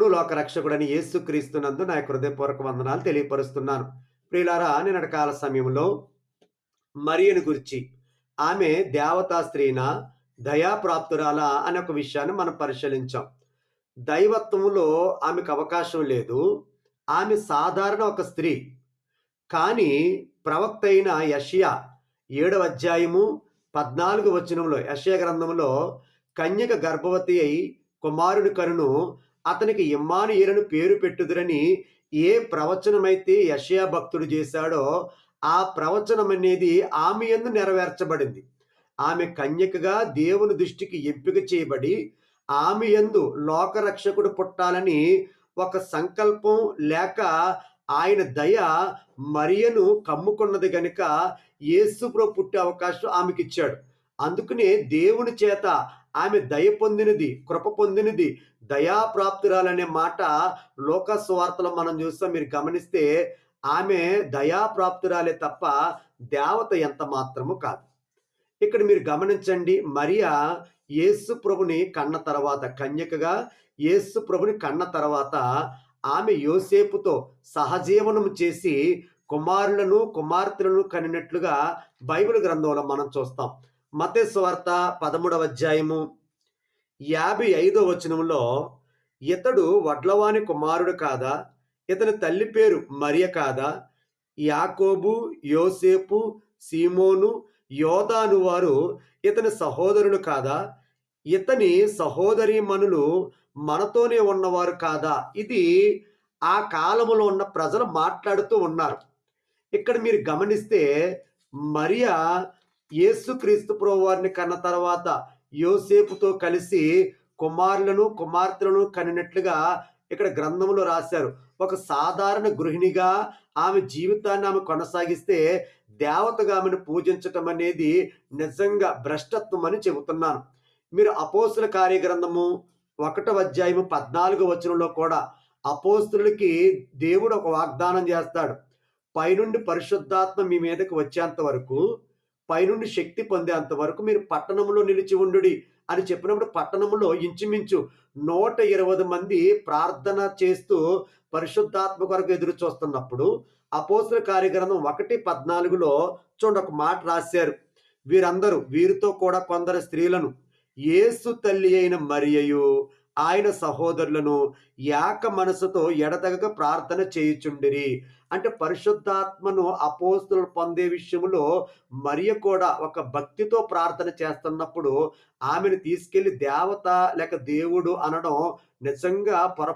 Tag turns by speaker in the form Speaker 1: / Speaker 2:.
Speaker 1: ప్రభువును లోక రక్షకుడని యేసుక్రీస్తునందు నా హృదయపూర్వక వందనాలు తెలియపరుస్తున్నాను. ప్రియులారా నిన్నటి కాల సమయంలో మరియను గురించి ఆమె దేవతా స్త్రీన దయాప్రాప్తురాలా అనే ఒక విషయాన్ని మనం పరిశీలించాం. దైవత్వంలో ఆమెకు అవకాశం లేదు. ఆమె సాధారణ ఒక స్త్రీ. కానీ ప్రవక్త అయిన యషియా ఏడవ అధ్యాయము పద్నాలుగు వచనంలో యషయ గ్రంథంలో కన్యక గర్భవతి అయి కుమారుని కరును అతనికి ఇమ్మానుయేలను పేరు పెట్టుదురని ఏ ప్రవచనమైతే యషయా భక్తుడు చేశాడో ఆ ప్రవచనం అనేది ఆమె ఎందు నెరవేర్చబడింది. ఆమె కన్యకగా దేవుని దృష్టికి ఎంపిక చేయబడి ఆమె ఎందు లోకరక్షకుడు పుట్టాలని ఒక సంకల్పం లేక ఆయన దయ మరియను కమ్ముకున్నది గనుక యేసుప్రో పుట్టే అవకాశం ఆమెకిచ్చాడు. అందుకనే దేవుని చేత ఆమె దయ పొందినది కృప పొందినది దయాప్రాప్తురాలనే మాట లోక స్వార్తలో మనం చూస్తాం. మీరు గమనిస్తే ఆమె దయాప్రాప్తురాలే తప్ప దేవత ఎంత మాత్రము కాదు. ఇక్కడ మీరు గమనించండి మరియా యేసు ప్రభుని కన్న తర్వాత కన్యకగా యేసు ప్రభుని కన్న తర్వాత ఆమె యోసేపుతో సహజీవనం చేసి కుమారులను కుమార్తెలను కనినట్లుగా బైబిల్ గ్రంథంలో మనం చూస్తాం. మతేశ్వార్త పదమూడవ అధ్యాయము యాభై ఐదో వచనంలో ఇతడు వడ్లవాని కుమారుడు కాదా? ఇతని తల్లి పేరు మరియ కాదా? యాకోబు యోసేపు సీమోను యోధాను వారు ఇతని సహోదరులు కాదా? ఇతని సహోదరీమణులు మనతోనే ఉన్నవారు కాదా? ఇది ఆ కాలములో ఉన్న ప్రజలు మాట్లాడుతూ ఉన్నారు. ఇక్కడ మీరు గమనిస్తే మరియా యేసుక్రీస్తు క్రీస్తు వారిని కన్న తర్వాత యోసేపుతో కలిసి కుమారులను కుమార్తెలను కనినట్లుగా ఇక్కడ గ్రంథంలో రాశారు. ఒక సాధారణ గృహిణిగా ఆమె జీవితాన్ని ఆమె కొనసాగిస్తే దేవతగా ఆమెను పూజించటం అనేది నిజంగా భ్రష్టత్వం అని చెబుతున్నాను. మీరు అపోస్తుల కార్యగ్రంథము ఒకటో అధ్యాయము పద్నాలుగు వచనంలో కూడా అపోస్తులకి దేవుడు ఒక వాగ్దానం చేస్తాడు. పైనుండి పరిశుద్ధాత్మ మీ మీదకి వచ్చేంత వరకు పైనుండి శక్తి పొందేంత వరకు మీరు పట్టణంలో నిలిచి ఉండుడి అని చెప్పినప్పుడు పట్టణంలో ఇంచుమించు నూట ఇరవై మంది ప్రార్థన చేస్తూ పరిశుద్ధాత్మ కొరకు ఎదురు చూస్తున్నప్పుడు అపోసుల కార్యగ్రంథం ఒకటి పద్నాలుగులో చూడండి ఒక మాట రాశారు. వీరందరూ వీరితో కూడా కొందరు స్త్రీలను ఏసు తల్లి అయిన మరియయు ఆయన సహోదరులను యాక మనసుతో ఎడతగక ప్రార్థన చేయుచుండిరి. అంటే పరిశుద్ధాత్మను అపోస్తులు పొందే విషయంలో మరియ కూడా ఒక భక్తితో ప్రార్థన చేస్తున్నప్పుడు ఆమెను తీసుకెళ్ళి దేవత లేక దేవుడు అనడం నిజంగా పొర